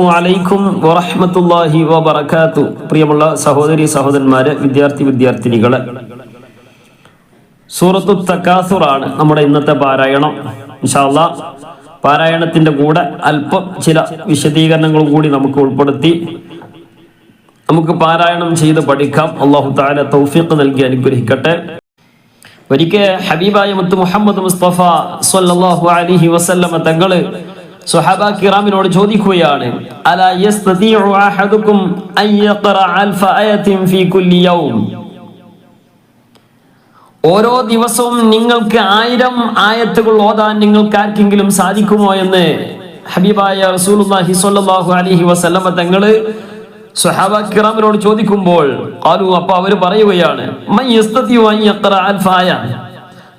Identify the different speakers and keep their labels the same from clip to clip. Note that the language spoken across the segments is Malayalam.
Speaker 1: അസ്സലാമു അലൈക്കും വറഹ്മത്തുള്ളാഹി വബറകാതു പ്രിയമുള്ള സഹോദരി സഹോദരന്മാരെ വിദ്യാർത്ഥി വിദ്യാർത്ഥിനികളെ. സൂറത്തു തക്കാസുർ ആണ് നമ്മുടെ ഇന്നത്തെ പാരായണം. ഇൻഷാല്ല പാരായണത്തിന്റെ കൂടെ അല്പം ചില വിശദീകരണങ്ങളും കൂടി നമുക്ക് ഉൾപ്പെടുത്തി. നമുക്ക് പാരായണം ചെയ്ത് പഠിക്കാം. അള്ളാഹു താല തൗഫീഖ് നൽകി അനുഗ്രഹിക്കട്ടെ. ഒരിക്കൽ ഹബീബായ മുത്ത് മുഹമ്മദ് മുസ്തഫ സല്ലല്ലാഹു അലൈഹി വസല്ലമ തങ്ങൾ സ്വഹാബ കിറാമിനോട് ചോദിക്കുകയാണ് ഓരോ ദിവസവും നിങ്ങൾക്ക് ആയിരം ആയത്തുകൾ ഓതാൻ നിങ്ങൾക്ക് ആർക്കെങ്കിലും സാധിക്കുമോ എന്ന്? ഹബീബായ റസൂലുള്ളാഹി സ്വല്ലല്ലാഹു അലൈഹി വസല്ലമ തങ്ങൾ സ്വഹാബ കിറാമിനോട് ചോദിക്കുമ്പോൾ അപ്പൊ അവർ പറയുകയാണ്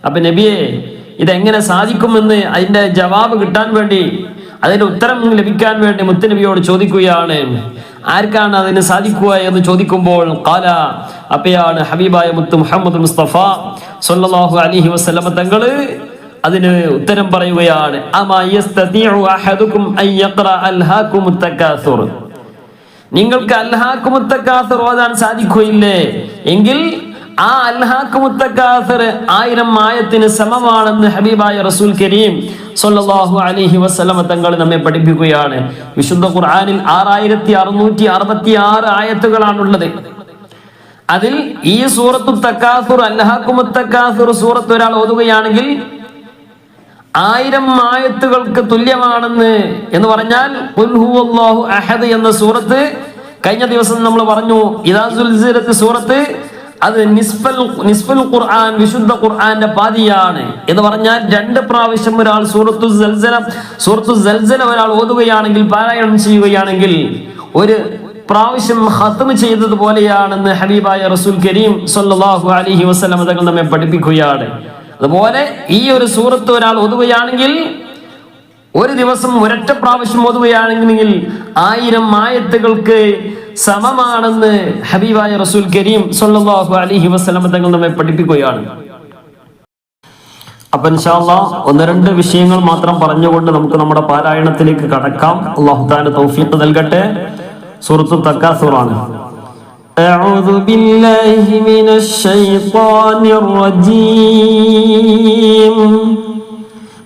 Speaker 1: അപ്പൊ നബിയെ ഇതെങ്ങനെ സാധിക്കുമെന്ന് അതിന്റെ ജവാബ് കിട്ടാൻ വേണ്ടി അതിന്റെ ഉത്തരം ലഭിക്കാൻ വേണ്ടി മുത്തനബിയോട് ചോദിക്കുകയാണ്. ആർക്കാണ് അതിന് സാധിക്കുക എന്ന് ചോദിക്കുമ്പോൾ കാല അപ്പയാണ് ഹബീബായ മുത്ത് മുഹമ്മദ് മുസ്തഫ സൊല്ലാഹു അലൈഹി വസ്ലമ തങ്ങൾ അതിന് ഉത്തരം പറയുകയാണ് നിങ്ങൾക്ക് അൽഹാക്കുമുത്തക്കാസർ ഓതാൻ സാധിക്കുകയില്ലേ? എങ്കിൽ ആ അൽഹാക്കുമുത്തക്കാസർ ആയിരം ആയത്തിന് സമമാണെന്ന് ഹബീബായ റസൂൽ കരീം സൊല്ലാഹു അലിഹി വസല്ലമ തങ്ങൾ നമ്മെ പഠിപ്പിക്കുകയാണ്. വിശുദ്ധ ഖുർആാനിൽ ആറായിരത്തി അറുന്നൂറ്റി അറുപത്തി ആറ് ആയത്തുകളാണുള്ളത്. അതിൽ ഈ സൂറത്തു തക്കാസുർ അൽഹാക്കുമുത്തക്കാസുർ സൂറത്ത് ഒരാൾ ഓതുകയാണെങ്കിൽ ആയിരം ആയത്തുകൾക്ക് തുല്യമാണെന്ന് എന്ന് പറഞ്ഞാൽ അഹദ് എന്ന സൂറത്ത് കഴിഞ്ഞ ദിവസം നമ്മൾ പറഞ്ഞു സുൽസിലത്ത് സൂറത്ത് അത് നിസ്ഫൽ നിസ്ഫൽ ഖുർആൻ വിശുദ്ധ ഖുർആന്റെ പാതിയാണ്. എന്ന് പറഞ്ഞാൽ രണ്ട് പ്രാവശ്യം ഒരാൾ സൂറത്തു സൽസല സൂറത്തു സൽസല ഒരാൾ ഓതുകയാണെങ്കിൽ പാരായണം ചെയ്യുകയാണെങ്കിൽ ഒരു പ്രാവശ്യം ഹത്മ ചെയ്തതുപോലെയാണെന്ന് ഹബീബായ റസൂൽ കരീം സല്ലല്ലാഹു അലൈഹി വസല്ലം തങ്ങൾ നമ്മെ പഠിപ്പിക്കുകയാണ്. അതുപോലെ ഈ ഒരു സൂറത്ത് ഒരാൾ ഒതുകയാണെങ്കിൽ ഒരു ദിവസം ഒരൊറ്റ പ്രാവശ്യം ഒതുകയാണെങ്കിൽ ആയിരം ആയത്തുകൾക്ക് സമമാണെന്ന് ഹബീബായ റസൂൽ കരീം സല്ലല്ലാഹു അലൈഹി വസല്ലം തങ്ങൾ നമ്മെ പഠിപ്പിക്കുകയാണ് അപ്പൊ ഇൻഷാല്ലാ ഒന്ന് രണ്ട് വിഷയങ്ങൾ മാത്രം പറഞ്ഞുകൊണ്ട് നമുക്ക് നമ്മുടെ പാരായണത്തിലേക്ക് കടക്കാം അള്ളാഹു താല തൗഫീഖ് നൽകട്ടെ സൂറത്തു തക്കാസൂറാണ് أعوذ بالله من الشيطان الرجيم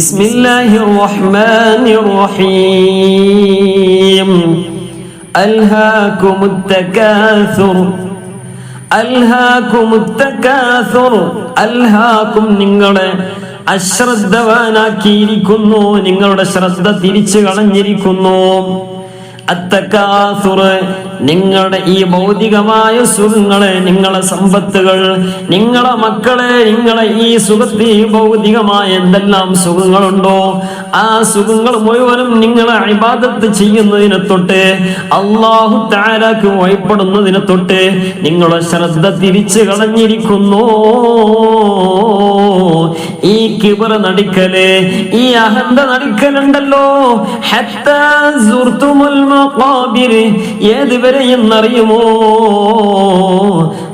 Speaker 1: بسم الله الرحمن الرحيم ألهاكم التكاثر അൽഹാക്കും അൽഹാക്കും നിങ്ങളെ അശ്രദ്ധവാനാക്കിയിരിക്കുന്നു നിങ്ങളുടെ ശ്രദ്ധ തിരിച്ചു കളഞ്ഞിരിക്കുന്നു അത്തക്കാസുറ് നിങ്ങളുടെ ഈ ഭൗതികമായ സുഖങ്ങളെ നിങ്ങളെ സമ്പത്തുകൾ നിങ്ങളെ മക്കളെ നിങ്ങളെ ഈ സുഖത്തിൽ ഭൗതികമായ എന്തെല്ലാം സുഖങ്ങളുണ്ടോ ആ സുഖങ്ങൾ മുഴുവനും നിങ്ങളെ അഭിബാദത്ത് ചെയ്യുന്നതിനെ തൊട്ട് അള്ളാഹു താരാക്ക് വഴിപ്പെടുന്നതിനെ തൊട്ട് നിങ്ങളെ ശ്രദ്ധ തിരിച്ചു കളഞ്ഞിരിക്കുന്നു. ഈ കിബറ നടിക്കൽ ഈ അഹന്ത നടിക്കലുണ്ടല്ലോ. ഹത്താ ഏതുവരെ എന്നറിയുമോ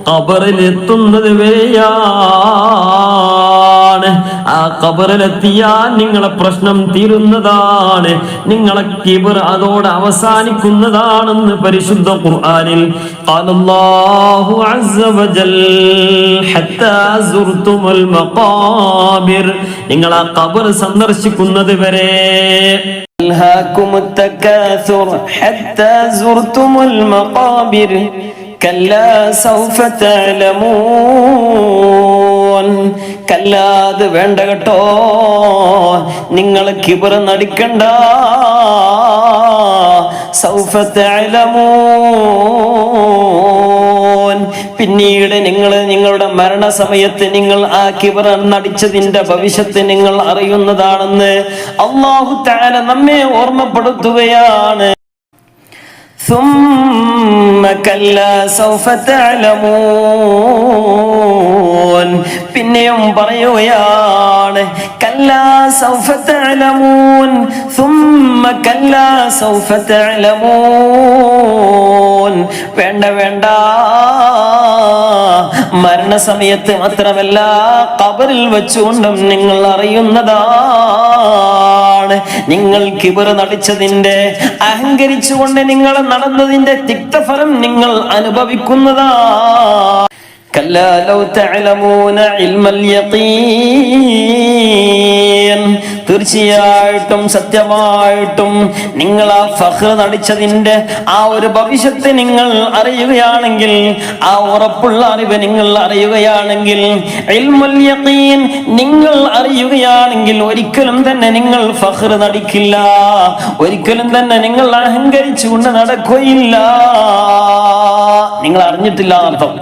Speaker 1: ഖബറിൽ എത്തുന്നത് വരെയാണ് ആ കബറിലെത്തിയാൽ നിങ്ങളെ പ്രശ്നം തീരുന്നതാണ് നിങ്ങളെ കിബർ അതോടെ അവസാനിക്കുന്നതാണെന്ന് പരിശുദ്ധ ഖുർആനിൽ قال الله عز وجل حتى زرتم المقابر നിങ്ങൾ ആ ഖബർ സന്ദർശിക്കുന്നത് വരെ
Speaker 2: ألهاكم التكاثر حتى زرتم المقابر كلا سوف تعلمون കല്ലാ അത് വേണ്ട കേട്ടോ. നിങ്ങൾ കിബറ നടിക്കണ്ട. പിന്നീട് നിങ്ങൾ നിങ്ങളുടെ മരണസമയത്ത് നിങ്ങൾ ആ കിബറ നടിച്ചതിന്റെ ഭവിഷ്യത്ത് നിങ്ങൾ അറിയുന്നതാണെന്ന് അള്ളാഹു താല നമ്മെ ഓർമ്മപ്പെടുത്തുകയാണ്. ثم كلا سوف تعلمون പിന്നെയും പറയുകയാണ് കല്ലാ സൗഫ തഅലമൂൻ ثم كلا سوف تعلمون വേണ്ട വേണ്ട മരണസമയത്ത് മാത്രമല്ല കബറിൽ വെച്ചുകൊണ്ടും നിങ്ങൾ അറിയുന്നതാണ് നിങ്ങൾ കിബർ നടിച്ചതിന്റെ അഹങ്കരിച്ചുകൊണ്ട് നിങ്ങൾ നടന്നതിന്റെ തിക്തഫലം നിങ്ങൾ അനുഭവിക്കുന്നതാ كلا لو تعلمون علم اليقين തീർച്ചയായിട്ടും സത്യമായിട്ടും നിങ്ങൾ ആ ഫഹ് നടിച്ചതിന്റെ ആ ഒരു ഭവിഷ്യത്ത് നിങ്ങൾ അറിയുകയാണെങ്കിൽ ആ ഉറപ്പുള്ള അറിവ് നിങ്ങൾ അറിയുകയാണെങ്കിൽ നിങ്ങൾ അറിയുകയാണെങ്കിൽ ഒരിക്കലും തന്നെ നിങ്ങൾ ഫഹ്ർ നടിക്കില്ല. ഒരിക്കലും തന്നെ നിങ്ങൾ അഹങ്കരിച്ചുകൊണ്ട് നടക്കുകയില്ല. നിങ്ങൾ അറിഞ്ഞിട്ടില്ല അർത്ഥം.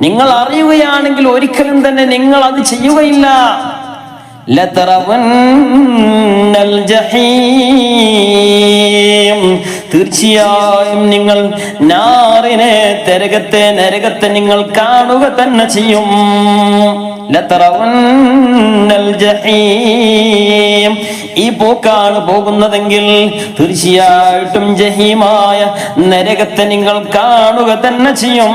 Speaker 2: നിങ്ങൾ അറിയുകയാണെങ്കിൽ ഒരിക്കലും തന്നെ നിങ്ങൾ അത് ചെയ്യുകയില്ല. തീർച്ചയായും നിങ്ങൾ നാറിനെ നരകത്തെ നരകത്തെ നിങ്ങൾ കാണുക തന്നെ ചെയ്യും. ഈ പോക്കാണ് പോകുന്നതെങ്കിൽ തീർച്ചയായിട്ടും ജഹീമായ നരകത്തെ നിങ്ങൾ കാണുക തന്നെ ചെയ്യും.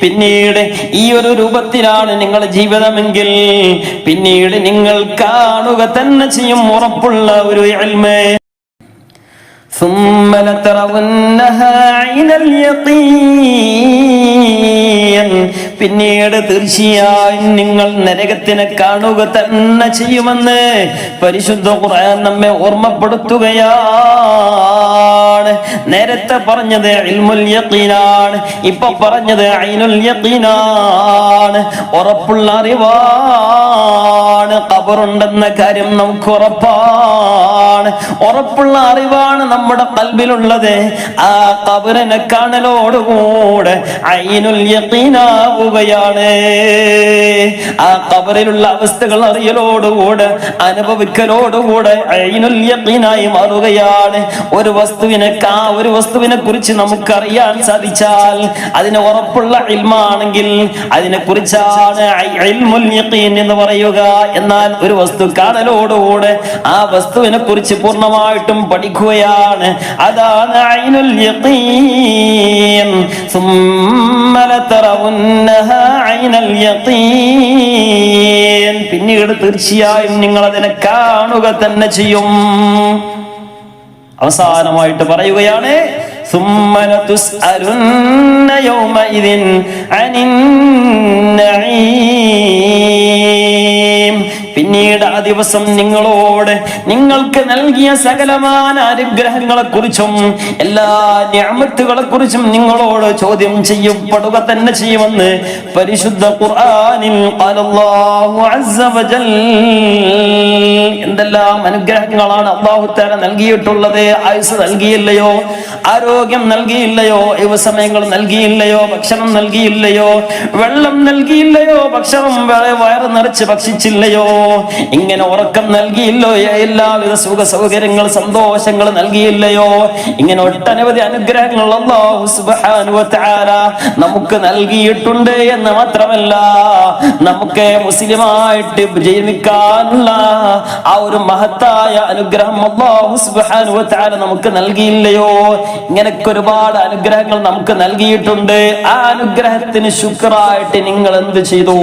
Speaker 2: പിന്നീട് ഈ ഒരു രൂപത്തിലാണ് നിങ്ങളുടെ ജീവിതമെങ്കിൽ പിന്നീട് നിങ്ങൾ കാണുക തന്നെ ചെയ്യും ഉറപ്പുള്ള ഒരു എൽമേ ثم لترونها عين اليقين പിന്നീട് തീർച്ചയായും നിങ്ങൾ നരകത്തിനെ കാണുക തന്നെ ചെയ്യുമെന്ന് പരിശുദ്ധ ഖുർആൻ നമ്മെ ഓർമ്മപ്പെടുത്തുകയാണ് നേരത്തെ പറഞ്ഞത് ഇൽമുൽ യഖീനാണ് ഇപ്പൊ പറഞ്ഞത് ഐനുൽ യഖീനാണ് ഉറപ്പുള്ള അറിവാണ് ഖബറുണ്ടെന്ന കാര്യം നമുക്ക് ഉറപ്പാണ്. ഉറപ്പുള്ള അറിവാണ് നമ്മുടെ കൽബിലുള്ളത്. ആ കബറിനെ കാണലോടുകൂടെ അയിനുൽ യക്കീനാവുകയാണ് ആ കബറിലുള്ള അവസ്ഥകൾ അറിയലോടുകൂടെ അനുഭവിക്കലോടുകൂടെ അയിനുൽ യക്കീനായി മാറുകയാണ്. ഒരു വസ്തുവിനെ കാ ഒരു വസ്തുവിനെ കുറിച്ച് നമുക്കറിയാൻ സാധിച്ചാൽ അതിന് ഉറപ്പുള്ള ഇൽമാണെങ്കിൽ അതിനെ കുറിച്ചാണ് എന്ന് പറയുക. എന്നാൽ ഒരു വസ്തു കാണലോടുകൂടെ ആ വസ്തുവിനെ കുറിച്ച് പൂർണ്ണമായിട്ടും പഠിക്കുകയാണ് അതാണ് ഐനുൽ യഖീൻ ثم لترونها عين اليقين പിന്നീട് തീർച്ചയായും നിങ്ങൾ അതിനെ കാണുക തന്നെ ചെയ്യും അവസാനമായിട്ട് പറയുകയാണ് ثم ദിവസം നിങ്ങളോട് നിങ്ങൾക്ക് നൽകിയ സകലമാന അനുഗ്രഹങ്ങളെ കുറിച്ചും എല്ലാ ഞാമത്തുകളെ കുറിച്ചും നിങ്ങളോട് ചോദ്യം ചെയ്യപ്പെടുക തന്നെ ചെയ്യുമെന്ന് പരിശുദ്ധ ഖുർആനിൽ എന്തെല്ലാം അനുഗ്രഹങ്ങളാണ് അള്ളാഹു തആല നൽകിയിട്ടുള്ളത്? ആയുസ് നൽകിയില്ലയോ? ആരോഗ്യം നൽകിയില്ലയോ? യുവസമയങ്ങൾ നൽകിയില്ലയോ? ഭക്ഷണം നൽകിയില്ലയോ? വെള്ളം നൽകിയില്ലയോ? ഭക്ഷണം വയ- വയറ് നിറച്ച് ഭക്ഷിച്ചില്ലയോ? ഇങ്ങനെ ഉറക്കം നൽകിയില്ലോ എല്ലാവിധ സുഖ സൗകര്യങ്ങൾ സന്തോഷങ്ങൾ നൽകിയില്ലയോ? ഇങ്ങനെ ഒട്ടനവധി അനുഗ്രഹങ്ങൾ വ തആല നമുക്ക് നൽകിയിട്ടുണ്ട് എന്ന് മാത്രമല്ല നമുക്ക് മുസ്ലിമായിട്ട് ജീവിക്കാനുള്ള ആ ഒരു മഹത്തായ അനുഗ്രഹം സുബ്ഹാനഹു വ തആല നമുക്ക് നൽകിയില്ലയോ? ഇങ്ങനൊക്കെ ഒരുപാട് അനുഗ്രഹങ്ങൾ നമുക്ക് നൽകിയിട്ടുണ്ട്. ആ അനുഗ്രഹത്തിന് ശുക്രായിട്ട് നിങ്ങൾ എന്ത് ചെയ്തു?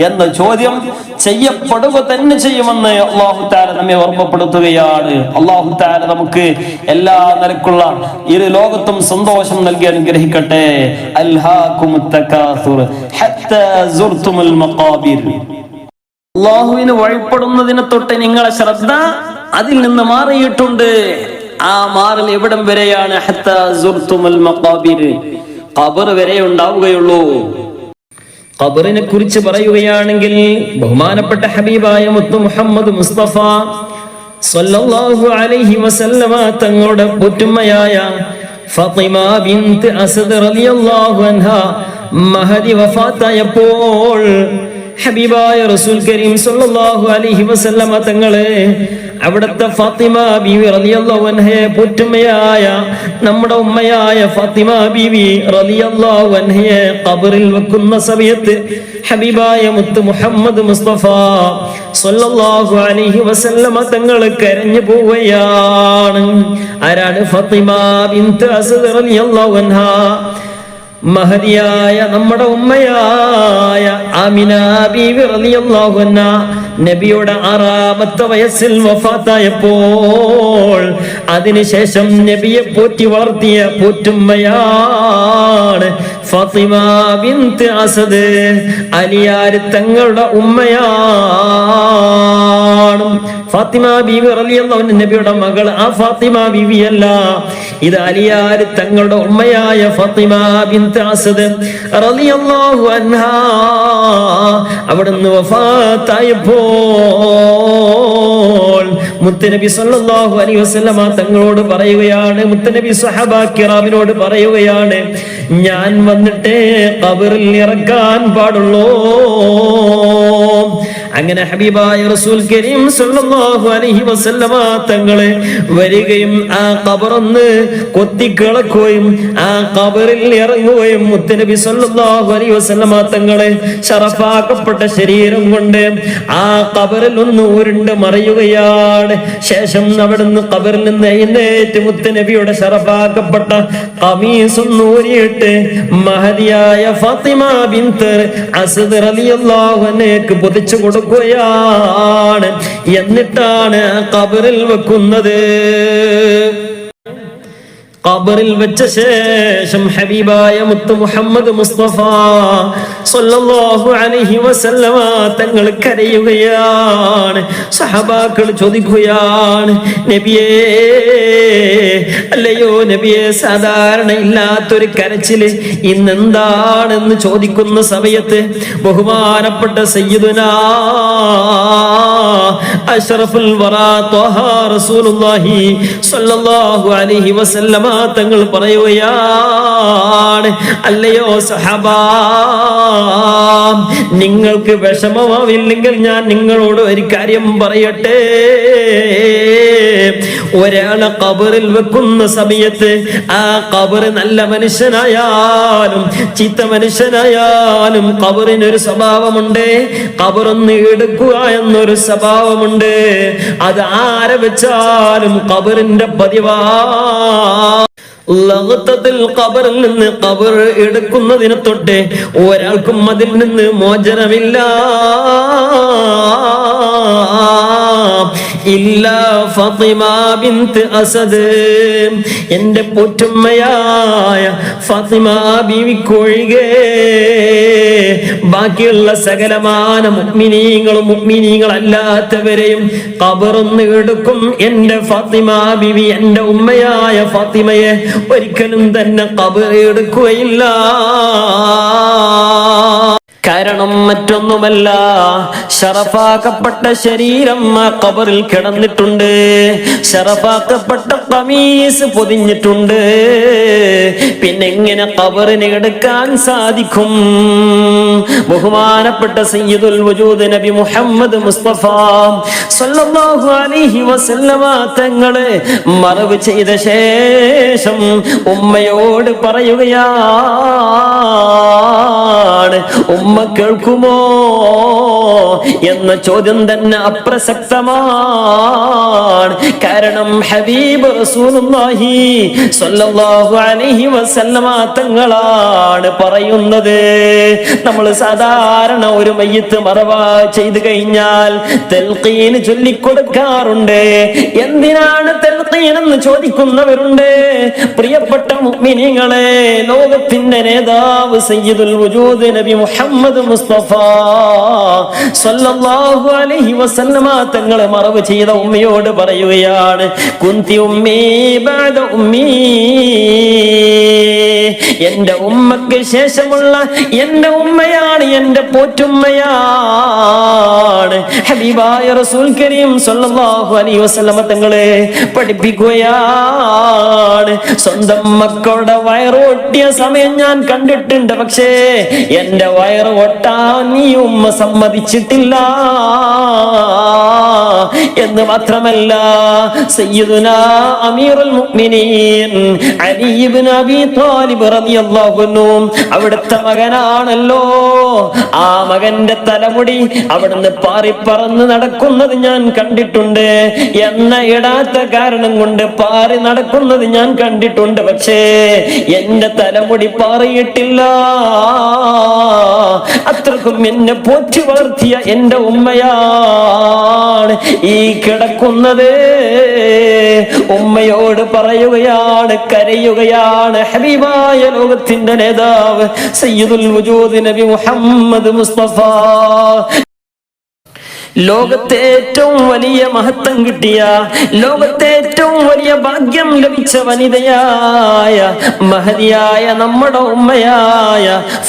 Speaker 2: എന്ന ചോദ്യം ചെയ്യപ്പെടുക തന്നെ ചെയ്യുമെന്ന് അള്ളാഹു താര നമ്മെ ഓർമ്മപ്പെടുത്തുകയാണ്. അള്ളാഹു താര നമുക്ക് എല്ലാ നിലക്കുള്ള ഇരു ലോകത്തും സന്തോഷം നൽകി അനുഗ്രഹിക്കട്ടെ.
Speaker 1: അള്ളാഹുവിന് വഴിപ്പെടുന്നതിനെ തൊട്ട് നിങ്ങളെ ശ്രദ്ധ അതിൽ നിന്ന് മാറിയിട്ടുണ്ട്. ആ മാറൽ എവിടം വരെയാണ് വരെ ഉണ്ടാവുകയുള്ളൂ. ഖബറിനെ കുറിച്ച് പറയുകയാണെങ്കിൽ ബഹുമാനപ്പെട്ട ഹബീബായ മുത്തു മുഹമ്മദ് മുസ്തഫ സല്ലല്ലാഹു അലൈഹി വസല്ലമ തങ്ങളുടെ പുറ്റുമ്മയായ ഫാത്തിമ ബിൻത് അസദ് റളിയല്ലാഹു അൻഹ മഹദി വഫാത്തായപ്പോൾ ഹബീബായ റസൂൽ കരീം സല്ലല്ലാഹു അലൈഹി വസല്ലമ തങ്ങളെ അവിടുത്തെ ഫാത്തിമ ബീവി റളിയല്ലാഹു അൻഹയെ പുറ്റുമ്മയായ നമ്മുടെ ഉമ്മയായ ഫാത്തിമ ബീവി റളിയല്ലാഹു അൻഹയെ ഖബറിൽ വെക്കുന്ന സമയത്ത് ഹബീബായ മുത്ത് മുഹമ്മദ് മുസ്തഫ സല്ലല്ലാഹു അലൈഹി വസല്ലമ തങ്ങൾ കരഞ്ഞു പോവുകയാണ്. ആരാണ് ഫാത്തിമ ബിൻത് അസദ് റളിയല്ലാഹു അൻഹ? മഹതിയായ നമ്മുടെ ഉമ്മയായ ആമിന ബീവി നബിയുടെ ആറാമത്തെ വയസ്സിൽ വഫാത്തായപ്പോൾ അതിനുശേഷം നബിയെ പോറ്റി വളർത്തിയ പോറ്റുമ്മയാണ് ഫാത്തിമ ബിൻത് അസദ്. അലിയാർ തങ്ങളുടെ ഉമ്മയാണ്. ഫാത്തിമ ബീവി റളിയല്ലാഹു നബിയുടെ മകൾ ആ ഫാത്തിമ ബീവിയല്ല. ഇത് അലിയാർ തങ്ങളുടെ ഉമ്മയായ ഫാത്തിമ ബിൻത് അസദ് റളിയല്ലാഹു അൻഹ അവിടുന്ന് വഫാത്തായപ്പോൾ മുത്തനബി സല്ലല്ലാഹു അലൈഹി വസല്ലമ തങ്ങളോട് പറയുകയാണ് മുത്തനബി സഹബ കിറാമിനോട് പറയുകയാണ് ഞാൻ വന്നിട്ട് ഖബറിൽ ഇറക്കാൻ പാടുള്ളൂ. അങ്ങനെ ഹബീബായ റസൂൽ കരീം സല്ലല്ലാഹു അലൈഹി വസല്ലമ തങ്ങളെ വരികയും ആ ഖബറൊന്ന് കൊത്തിക്കിളക്കുകയും ആ കബറിൽ ഇറങ്ങുകയും മുത്തനബി സല്ലല്ലാഹു അലൈഹി വസല്ലമ തങ്ങളെ ശറഫാക്കപ്പെട്ട ശരീരം കൊണ്ട് ആ കബറിൽ ഒന്ന് ഉരുണ്ട് മറയുകയാണ്. ശേഷം അവിടുന്ന് കബറിൽ നിന്ന് എഴുന്നേറ്റ് മുത്തനബിയുടെ ശറഫാക്കപ്പെട്ട കമീസ് ഒന്ന് ഊരിയിട്ട് മഹതിയായ ഫാത്തിമ ബിൻത് അസദ് റളിയല്ലാഹു അൻഹയ്ക്ക് പൊതിച്ചു കൊടുക്കുകയാണ്. എന്നിട്ടാണ് കബറിൽ വെക്കുന്നത്. ഖബറിൽ വെച്ച ശേഷം ഹബീബായ മുത്ത് മുഹമ്മദ് മുസ്തഫ സല്ലല്ലാഹു അലൈഹി വസല്ലമ തങ്ങൾ കരയുകയാണ്. സഹബാക്കൾ ചോദിക്കുകയാണ് നബിയേ അല്ലയോ നബിയെ സാധാരണ ഇല്ലാത്തൊരു കരച്ചിൽ ഇന്നെന്താണെന്ന് ചോദിക്കുന്ന സമയത്ത് ബഹുമാനപ്പെട്ട സയ്യിദുനാ അഷ്റഫുൽ വറാ റസൂലുള്ളാഹി സ്വല്ലല്ലാഹു അലൈഹി വസല്ലമ തങ്ങൾ പറയുകയാണ് അല്ലയോ സഹബാ നിങ്ങൾക്ക് വിഷമമാവില്ലെങ്കിൽ ഞാൻ നിങ്ങളോട് ഒരു കാര്യം പറയട്ടെ? ഒരാളെ കബറിൽ വെക്കുന്ന സമയത്ത് ആ കബറ് നല്ല മനുഷ്യനായാലും ചീത്ത മനുഷ്യനായാലും കബറിനൊരു സ്വഭാവമുണ്ട്. കബറൊന്ന് എടുക്കുക എന്നൊരു സ്വഭാവമുണ്ട്. അത് ആരെ വെച്ചാലും കബറിന്റെ പതിവാ. ിൽ കബറിൽ നിന്ന് കബർ എടുക്കുന്നതിനെ തൊട്ട് ഒരാൾക്കും അതിൽ നിന്ന് മോചനമില്ല. ഇല്ല ഫാത്തിമ ബിൻത് അസദ്. എന്റെ പൊറ്റുമ്മയായ ഫാത്തിമ ബീവിക്കൊഴികെ ബാക്കിയുള്ള സകലമാന മുഗ്മിനീങ്ങളും മുഗ്മിനീങ്ങളല്ലാത്തവരെയും കബറൊന്ന് എടുക്കും എന്റെ ഫാത്തിമ ബിവി എന്റെ ഉമ്മയായ ഫാത്തിമയെ ഒരിക്കലും തന്നെ കബർ എടുക്കുകയില്ല. കാരണം മറ്റൊന്നുമല്ല. ഷറഫാക്കപ്പെട്ട ശരീരം ആ കബറിൽ കിടന്നിട്ടുണ്ട്. ഷറഫാക്കപ്പെട്ട കമീസ് പൊതിഞ്ഞിട്ടുണ്ട്. പിന്നെ എങ്ങനെ കബറിന് എടുക്കാൻ സാധിക്കും? ബഹുമാനപ്പെട്ട സയ്യിദുൽ വജൂദ് നബി മുഹമ്മദ് മുസ്തഫ സല്ലല്ലാഹു അലൈഹി വസല്ലമ തങ്ങളെ മറവ് ചെയ്ത ശേഷം ഉമ്മയോട് പറയുകയാണ് ഉമ്മ കേൾക്കുമോ? എന്ന ചോദ്യം തന്നെ അപ്രസക്തമാണ്. കാരണം ഹബീബ് റസൂലുള്ളാഹി അലൈഹി വസല്ലമ തങ്ങളാണ് പറയുന്നത്. നമ്മൾ സാധാരണ ഒരു മയ്യത്ത് മറവ ചെയ്തു കഴിഞ്ഞാൽ തെൽക്കീന് ചൊല്ലിക്കൊടുക്കാറുണ്ട്. എന്തിനാണ് തെൽക്കീൻ എന്ന് ചോദിക്കുന്നവരുണ്ട്? പ്രിയപ്പെട്ട മുഅ്മിനീങ്ങളെ ലോകത്തിന്റെ നേതാവ് സയ്യിദുൽ വജൂദ് നബി മുഹമ്മദ് മുസ്തഫ സല്ലല്ലാഹു അലൈഹി വസല്ലമ തങ്ങളെ മറവ് ചെയ്ത ഉമ്മയോട് പറയുകയാണ് കുന്തി ഉമ്മീ ബഅദ ഉമ്മീ. എന്റെ ഉമ്മക്ക് ശേഷമുള്ള എന്റെ ഉമ്മയാണ് എന്റെ പോറ്റുമ്മയാണ്. ഹബീബായ റസൂൽ കരീം സല്ലല്ലാഹു അലൈഹി വസല്ലമ തങ്ങളെ പഠിപ്പിക്കുകയാണ് സ്വന്തം മക്കളുടെ വയറോട്ടിയ സമയം ഞാൻ കണ്ടിട്ടുണ്ട് പക്ഷേ എന്റെ വയറ് ഒട്ടാൻ നീ ഉമ്മ സമ്മതിച്ചിട്ടില്ല. എന്ന് മാത്രമല്ല അമീറുൽ മുഅ്മിനീൻ അലി ഇബ്നു അബീ ത്വാലിബ് റളിയല്ലാഹു അൻഹു അവിടുത്തെ മകനാണല്ലോ. ആ മകന്റെ തലമുടി അവിടുന്ന് പാറിപ്പറന്ന് നടക്കുന്നത് ഞാൻ കണ്ടിട്ടുണ്ട്. എന്ന ഇടാത്ത കാരണം കൊണ്ട് പാറി നടക്കുന്നത് ഞാൻ കണ്ടിട്ടുണ്ട്. പക്ഷേ എന്റെ തലമുടി പാറിയിട്ടില്ല. അത്രക്കും എന്നെ പോറ്റി വളർത്തിയ എന്റെ ഉമ്മയാണ് ഈ കിടക്കുന്നത്. ഉമ്മയോട് പറയുകയാണ് കരയുകയാണ്. ഹബീബായ ലോകത്തിന്റെ നേതാവ് സയ്യിദുൽ വജൂദ് നബി മുഹമ്മദ് മുസ്തഫ. ലോകത്തെ ഏറ്റവും വലിയ മഹത്വം കിട്ടിയ ലോകത്തെ ഏറ്റവും വലിയ ഭാഗ്യം ലഭിച്ച വനിതയായ മഹതിയായ നമ്മുടെ ഉമ്മയായ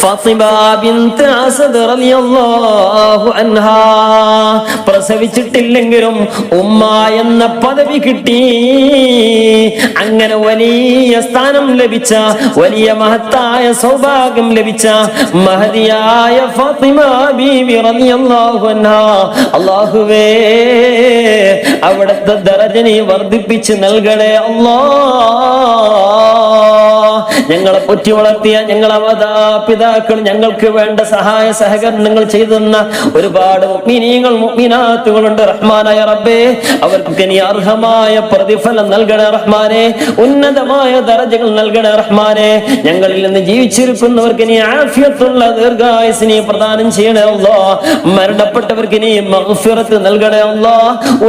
Speaker 1: ഫാത്തിമ ബിൻത് അസദ് റളിയല്ലാഹു അൻഹാ പ്രസവിച്ചിട്ടില്ലെങ്കിലും ഉമ്മ എന്ന പദവി കിട്ടി. അങ്ങനെ വലിയ സ്ഥാനം ലഭിച്ച വലിയ മഹത്തായ സൗഭാഗ്യം ലഭിച്ച മഹതിയായ ഫാത്തിമ ബീവി അല്ലാഹുവേ അവിടുത്തെ ദറജനെ വർദ്ധിപ്പിച്ച് നൽകണേ അല്ലാ. ഞങ്ങളെ പൊറ്റി വളർത്തിയ ഞങ്ങളെ മാതാപിതാക്കൾ ഞങ്ങൾക്ക് വേണ്ട സഹായ സഹകരണങ്ങൾ ചെയ്തു തന്ന ഒരുപാട് മുഅ്മിനാത്തുകളുണ്ട്. റഹ്മാനായ റബ്ബേ അവർക്ക് നീ അർഹമായ പ്രതിഫലം നൽകണേ റഹ്മാനെ. ഉന്നതമായ ദറജകൾ നൽകണേ റഹ്മാനെ. ഞങ്ങളിൽ നിന്ന് ജീവിച്ചിരിക്കുന്നവർക്ക് നീ ആഫിയത്തുള്ള ദീർഘായുസ് നീ പ്രദാനം ചെയ്യണേ അല്ലാ. മരണപ്പെട്ടവർക്ക് നീ മഹഫിറത്ത് നൽകണേ അല്ലാ.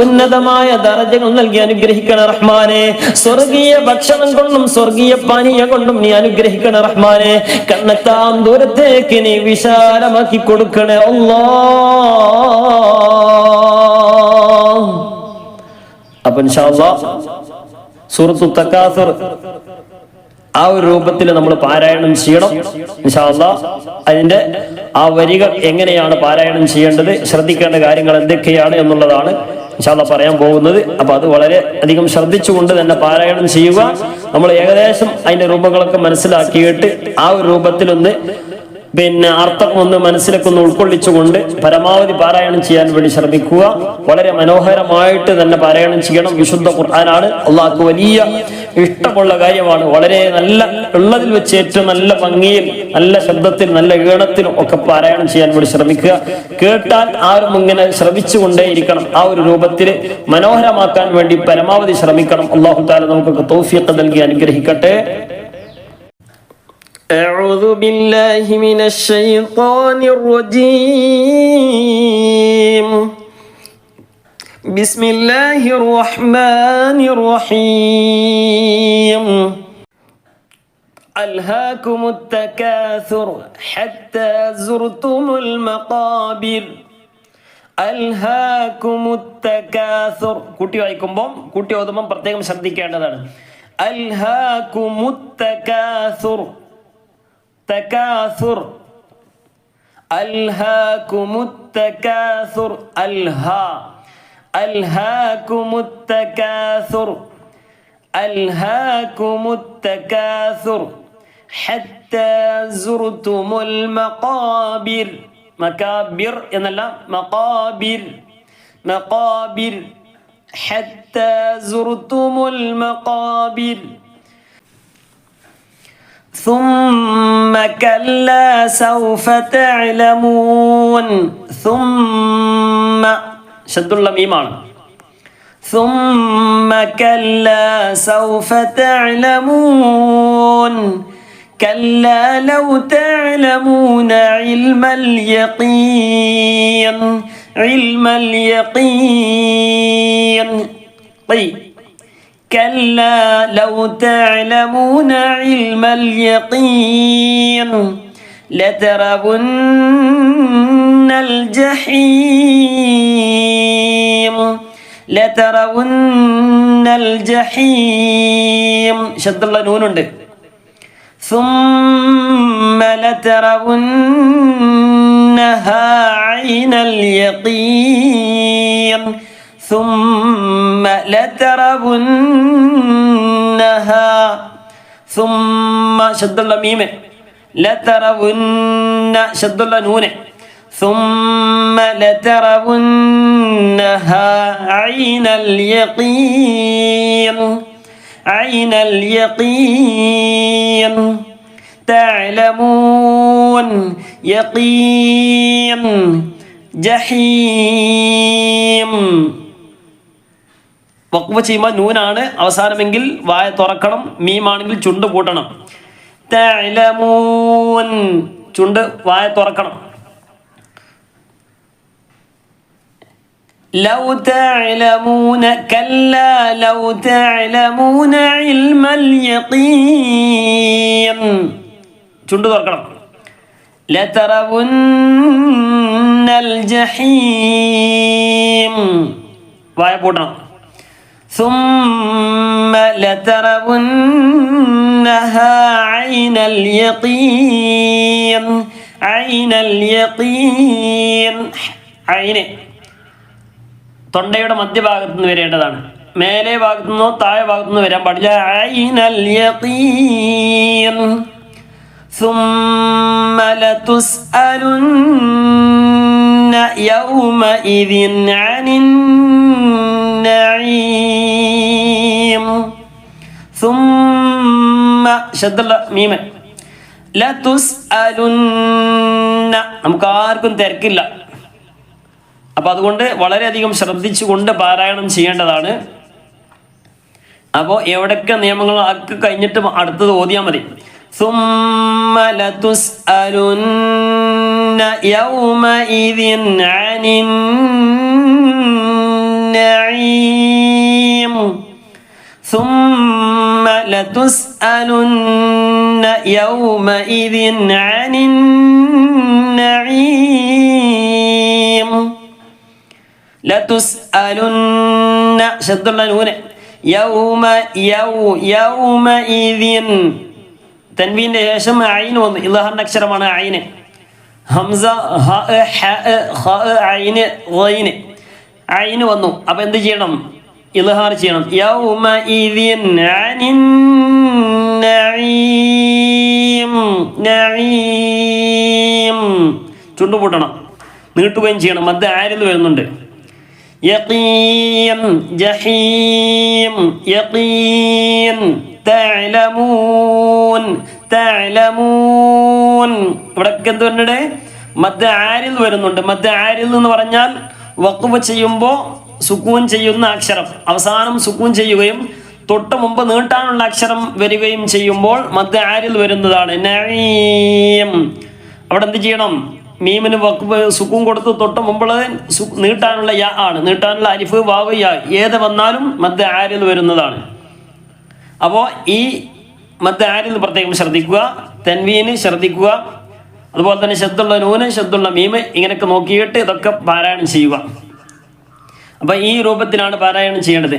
Speaker 1: ഉന്നതമായ ദറജകൾ നൽകി അനുഗ്രഹിക്കണേ റഹ്മാനെ. സ്വർഗീയ ഭക്ഷണം കൊണ്ടും സ്വർഗീയ പാനീയ കൊണ്ടും നീ അനുഗ്രഹിക്കണേ റഹ്മാനെ. കണ്ണെത്താം ദൂരത്തേക്ക് നീ വിശാലമാക്കി കൊടുക്കണേ. ഒന്നോ അപ്പൊ ഇൻഷാ അല്ലാ സൂറത്തു തക്കാസർ ആ ഒരു രൂപത്തിൽ നമ്മൾ പാരായണം ചെയ്യണം. അതിന്റെ ആ വരികൾ എങ്ങനെയാണ് പാരായണം ചെയ്യേണ്ടത് ശ്രദ്ധിക്കേണ്ട കാര്യങ്ങൾ എന്തൊക്കെയാണ് എന്നുള്ളതാണ് ഇൻഷാ അല്ലാ പറയാൻ പോകുന്നത്. അപ്പൊ അത് വളരെ അധികം ശ്രദ്ധിച്ചുകൊണ്ട് തന്നെ പാരായണം ചെയ്യുക. നമ്മൾ ഏകദേശം അതിന്റെ രൂപങ്ങളൊക്കെ മനസ്സിലാക്കിയിട്ട് ആ ഒരു രൂപത്തിലൊന്ന് പിന്നെ അർത്ഥം ഒന്ന് മനസ്സിലൊക്കെ ഒന്ന് ഉൾക്കൊള്ളിച്ചുകൊണ്ട് പരമാവധി പാരായണം ചെയ്യാൻ വേണ്ടി ശ്രമിക്കുക. വളരെ മനോഹരമായിട്ട് തന്നെ പാരായണം ചെയ്യണം. വിശുദ്ധ ഖുർആനാണ്. അള്ളാഹ്ക്ക് വലിയ ഇഷ്ടമുള്ള കാര്യമാണ് വളരെ നല്ല ഉള്ളതിൽ വെച്ച് ഏറ്റവും നല്ല ഭംഗിയിൽ നല്ല ശബ്ദത്തിൽ നല്ല ഈണത്തിലും ഒക്കെ പാരായണം ചെയ്യാൻ വേണ്ടി ശ്രമിക്കുക കേട്ടാൽ ആരും ഇങ്ങനെ ശ്രമിച്ചുകൊണ്ടേയിരിക്കണം ആ ഒരു രൂപത്തിൽ മനോഹരമാക്കാൻ വേണ്ടി പരമാവധി ശ്രമിക്കണം അള്ളാഹു താല നമുക്കൊക്കെ തോഫിയൊക്കെ നൽകി അനുഗ്രഹിക്കട്ടെ أعوذ بالله من الشيطان الرجيم بسم الله الرحمن الرحيم ألهاكم التكاثر حتى زرتم المقابر അൽഹാക്കുമുത്തകാസുർ കൂട്ടി വായിക്കുമ്പോൾ കൂട്ടി ഓതുമ്പോൾ പ്രത്യേകം ശ്രദ്ധിക്കേണ്ടതാണ് അൽഹാക്കുമുത്തകാസുർ തകാസുർ
Speaker 2: ألهاكم التكاثر ألها ألهاكم التكاثر ألهاكم التكاثر حتى زرتم المقابر مكابر എന്നല്ല مقابر مقابر حتى زرتم المقابر ثم كلا سوف تعلمون ثم الله ميمان ثم كلا سوف تعلمون. كلا لو تعلمون علم اليقين. علم اليقين. طيب. كلا لو تعلمون علم اليقين. لترون الجحيم لترون الجحيم شد الله نون ഉണ്ട് ثم لترونها عين اليقين ثم لترونها ثم شد الله ميمه لترون شد الله نونه ثم لترونها عين اليقين عين اليقين تعلمون يقين جحيم വക്കുവ ചെയ്യുമ്പോൾ നൂനാണ് അവസാനമെങ്കിൽ വായ തുറക്കണം മീമാണെങ്കിൽ ചുണ്ട് പൂട്ടണം തഅലമൂൻ ചുണ്ട് വായ തുറക്കണം لو تعلمون كلا لو تعلمون علم اليقين ചുണ്ട് തുറക്കണം لترون الجحيم വായ പൂട്ടണം ثم لترونها عين اليقين عين اليقين عين തൊണ്ടയുടെ മധ്യഭാഗത്ത് നിന്ന് വരേണ്ടതാണ് മേലെ ഭാഗത്തു നിന്നോ താഴെ ഭാഗത്തു നിന്ന് വരാൻ പാടില്ല ഐനൽ യഖീൻ ثم لتسألن يومئذ عن النعيم ثم شد الله ميمة لتسألن നമുക്ക് ആർക്കും തിരക്കില്ല അപ്പൊ അതുകൊണ്ട് വളരെയധികം ശ്രദ്ധിച്ചുകൊണ്ട് പാരായണം ചെയ്യേണ്ടതാണ് അപ്പോൾ എവിടൊക്കെ നിയമങ്ങൾ ആക്കി കഴിഞ്ഞിട്ട് അടുത്തത് ഓതിയാൽ മതി ثم لتسألن يومئذ عن النعيم ثم لتسألن يومئذ عن النعيم لتسألن شد الله نونه يوم يو يومئذ തൻവീന്റെ ശേഷം ഐന് വന്നു ഇലഹറിന്റെ അക്ഷരമാണ് ഐന് ഹംസ ഹ ഹ ഖ ഐന് അയിന് വന്നു. അപ്പൊ എന്ത് ചെയ്യണം? ഇൽഹാർ ചെയ്യണം. ചുണ്ടുപൂട്ടണം. നീട്ടുകയും ചെയ്യണം. മദ് ആരിൽ വരുന്നുണ്ട്? ജഹീം തഅലമൂൻ തഅലമൂൻ. ഇവിടെ എന്ത് വരുന്നുണ്ട്? മദ് ആരിൽ വരുന്നുണ്ട്. മദ് ആരിൽ എന്ന് പറഞ്ഞാൽ വക്കുവ് ചെയ്യുമ്പോൾ സുക്കൂൻ ചെയ്യുന്ന അക്ഷരം. അവസാനം സുക്കൂൻ ചെയ്യുകയും തൊട്ട് മുമ്പ് നീട്ടാനുള്ള അക്ഷരം വരികയും ചെയ്യുമ്പോൾ മധ്യ ആരിൽ വരുന്നതാണ്. നഈം. അവിടെ എന്ത് ചെയ്യണം? മീമിന് സുക്കൂൻ കൊടുത്ത് തൊട്ട് മുമ്പുള്ളത് നീട്ടാനുള്ള യ ആണ്. നീട്ടാനുള്ള അരിഫ് വാവ് യാ. ഏത് വന്നാലും മധ്യ ആരിൽ വരുന്നതാണ്. അപ്പോൾ ഈ മധ്യ ആരിൽ പ്രത്യേകം ശ്രദ്ധിക്കുക. തെൻവീന് ശ്രദ്ധിക്കുക. അതുപോലെ തന്നെ ശബ്ദമുള്ള നൂന് ശബ്ദമുള്ള മീമ് ഇങ്ങനെയൊക്കെ നോക്കിയിട്ട് ഇതൊക്കെ പാരായണം ചെയ്യുക. അപ്പൊ ഈ രൂപത്തിലാണ് പാരായണം ചെയ്യേണ്ടത്.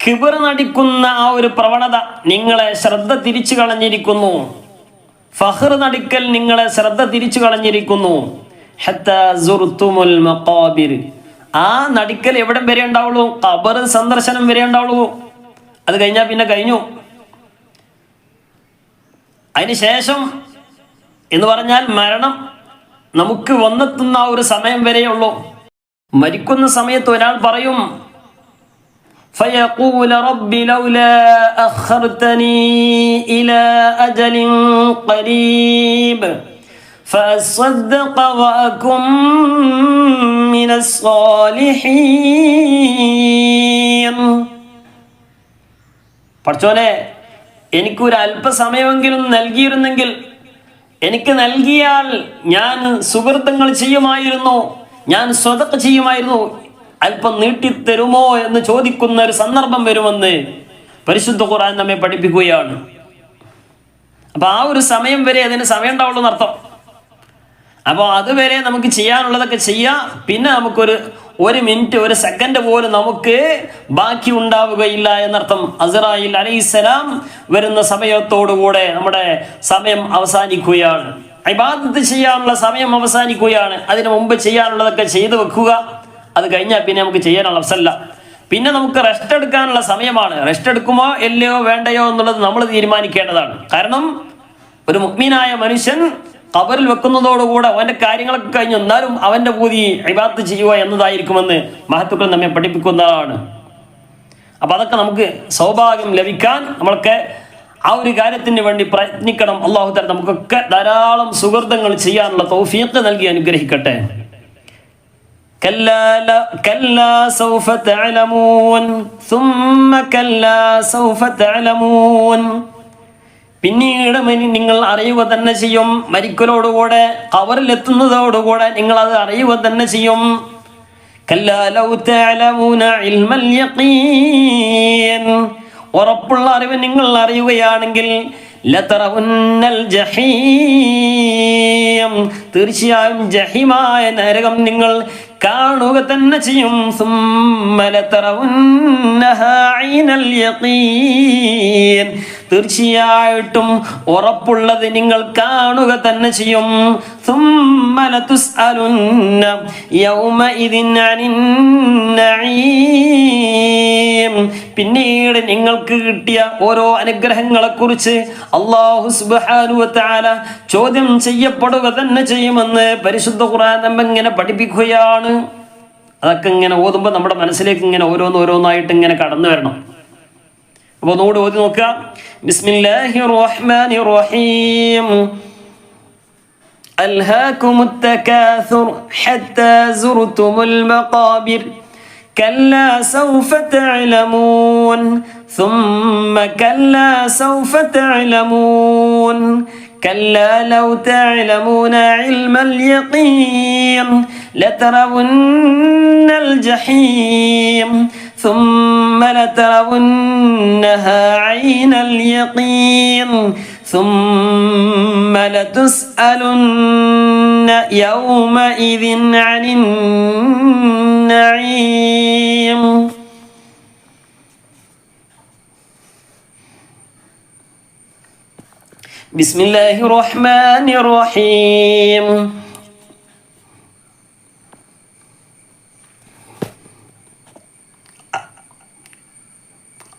Speaker 1: കിബർ നടിക്കുന്ന ആ ഒരു പ്രവണത നിങ്ങളെ ശ്രദ്ധ തിരിച്ചു കളഞ്ഞിരിക്കുന്നു. ഫഹർ നടിക്കൽ നിങ്ങളെ ശ്രദ്ധ തിരിച്ചു കളഞ്ഞിരിക്കുന്നു. ഹത്ത ആ നടിക്കൽ എവിടം വരെ ഉണ്ടാവുള്ളൂ ഖബർ സന്ദർശനം വരെ ഉണ്ടാവുള്ളൂ അത് കഴിഞ്ഞാൽ പിന്നെ കഴിഞ്ഞു അതിന് ശേഷം എന്ന് പറഞ്ഞാൽ മരണം നമുക്ക് വന്നെത്തുന്ന ആ ഒരു സമയം വരെയുള്ളൂ മരിക്കുന്ന സമയത്ത് ഒരാൾ പറയും فيقول رب لولا أخرتني إلى أجل قريب فأصدق وأكن من الصالحين പഠിച്ചോനെ എനിക്കൊരു അല്പസമയമെങ്കിലും നൽകിയിരുന്നെങ്കിൽ എനിക്ക് നൽകിയാൽ ഞാൻ സുഹൃത്തുങ്ങൾ ചെയ്യുമായിരുന്നു ഞാൻ സ്വതക്ക ചെയ്യുമായിരുന്നു അല്പം നീട്ടിത്തരുമോ എന്ന് ചോദിക്കുന്ന ഒരു സന്ദർഭം വരുമെന്ന് പരിശുദ്ധ ഖുർആൻ നമ്മെ പഠിപ്പിക്കുകയാണ് അപ്പൊ ആ ഒരു സമയം വരെ അതിന് സമയം ഉണ്ടാവുള്ളൂ എന്നർത്ഥം അപ്പോൾ അതുവരെ നമുക്ക് ചെയ്യാനുള്ളതൊക്കെ ചെയ്യാം. പിന്നെ നമുക്കൊരു ഒരു മിനിറ്റ് ഒരു സെക്കൻഡ് പോലും നമുക്ക് ബാക്കി ഉണ്ടാവുകയില്ല എന്നർത്ഥം. അസറായിൽ അലൈസലാം വരുന്ന സമയത്തോടുകൂടെ നമ്മുടെ സമയം അവസാനിക്കുകയാണ്. ഇബാദത്ത് ചെയ്യാനുള്ള സമയം അവസാനിക്കുകയാണ്. അതിനു മുമ്പ് ചെയ്യാനുള്ളതൊക്കെ ചെയ്തു വെക്കുക. അത് കഴിഞ്ഞാൽ പിന്നെ നമുക്ക് ചെയ്യാനുള്ള അവസരമല്ല. പിന്നെ നമുക്ക് റെസ്റ്റ് എടുക്കാനുള്ള സമയമാണ്. റെസ്റ്റ് എടുക്കുമോ ഇല്ലയോ വേണ്ടയോ എന്നുള്ളത് നമ്മൾ തീരുമാനിക്കേണ്ടതാണ്. കാരണം ഒരു മുഗ്മീനായ മനുഷ്യൻ കബറിൽ വെക്കുന്നതോടുകൂടെ അവന്റെ കാര്യങ്ങളൊക്കെ കഴിഞ്ഞു എന്നാലും അവന്റെ പൂതി ഇബാത്ത് ചെയ്യുക എന്നതായിരിക്കുമെന്ന് മഹത്തുക്കൾ നമ്മെ പഠിപ്പിക്കുന്നതാണ് അപ്പൊ അതൊക്കെ നമുക്ക് സൗഭാഗ്യം ലഭിക്കാൻ നമ്മളൊക്കെ ആ ഒരു കാര്യത്തിന് വേണ്ടി പ്രയത്നിക്കണം അള്ളാഹു തല നമുക്കൊക്കെ ധാരാളം സുഹൃതങ്ങൾ ചെയ്യാനുള്ള തൗഫീഖ് നൽകി അനുഗ്രഹിക്കട്ടെ كلا لا كلا سوف تعلمون ثم كلا سوف تعلمون പിന്നീട് നിങ്ങൾ അറിയുക തന്നെ ചെയ്യും. മരിക്കലോടുകൂടെ കവറിലെത്തുന്നതോടുകൂടെ നിങ്ങൾ അത് അറിയുക തന്നെ ചെയ്യും. ഉറപ്പുള്ള അറിവ് നിങ്ങൾ അറിയുകയാണെങ്കിൽ തീർച്ചയായും ജഹിമായ നരകം നിങ്ങൾ കാണുക തന്നെ ചെയ്യും. തീർച്ചയായിട്ടും ഉറപ്പുള്ളത് നിങ്ങൾ കാണുക തന്നെ ചെയ്യും. പിന്നീട് നിങ്ങൾക്ക് കിട്ടിയ ഓരോ അനുഗ്രഹങ്ങളെ കുറിച്ച് അള്ളാഹു ചോദ്യം ചെയ്യപ്പെടുക തന്നെ ചെയ്യുമെന്ന് പരിശുദ്ധ ഖുറാൻ ഇങ്ങനെ പഠിപ്പിക്കുകയാണ്. അതൊക്കെ ഇങ്ങനെ ഓതുമ്പോൾ നമ്മുടെ മനസ്സിലേക്ക് ഇങ്ങനെ ഓരോന്നോരോന്നായിട്ട് ഇങ്ങനെ കടന്നു വരണം. അപ്പൊ ഒന്നുകൂടി ഓതി നോക്കുക ബിസ്മില്ലാഹി റഹ്മാനി റഹീം ألهاكم التكاثر حتى زرتم المقابر كلا سوف تعلمون ثم كلا سوف تعلمون كلا لو تعلمون علم اليقين لترون الجحيم ثم لترونها عين اليقين ثم لتسألن يومئذ عن النعيم. بسم الله الرحمن الرحيم.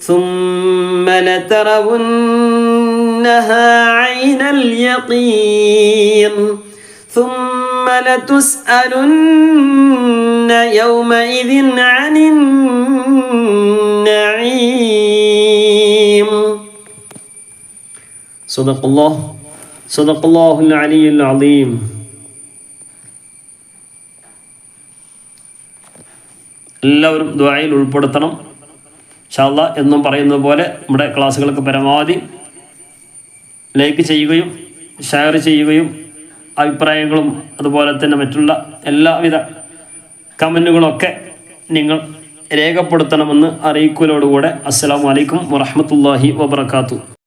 Speaker 1: ثم لترونها عين اليقين ثم لتسألن يومئذ عن النعيم صدق الله صدق الله العلي العظيم എല്ലാവരും ദ്വായിൽ ഉൾപ്പെടുത്തണം ഷാല്ല എന്നും പറയുന്നത് പോലെ നമ്മുടെ ക്ലാസ്സുകൾക്ക് പരമാവധി ലൈക്ക് ചെയ്യുകയും ഷെയർ ചെയ്യുകയും അഭിപ്രായങ്ങളും അതുപോലെ തന്നെ മറ്റുള്ള എല്ലാവിധ കമന്റുകളൊക്കെ നിങ്ങൾ രേഖപ്പെടുത്തണമെന്ന് അറിയിക്കലോടുകൂടെ. അസ്സാം വലൈക്കും വറഹ്മത്തുള്ളാഹി വബർക്കാത്തു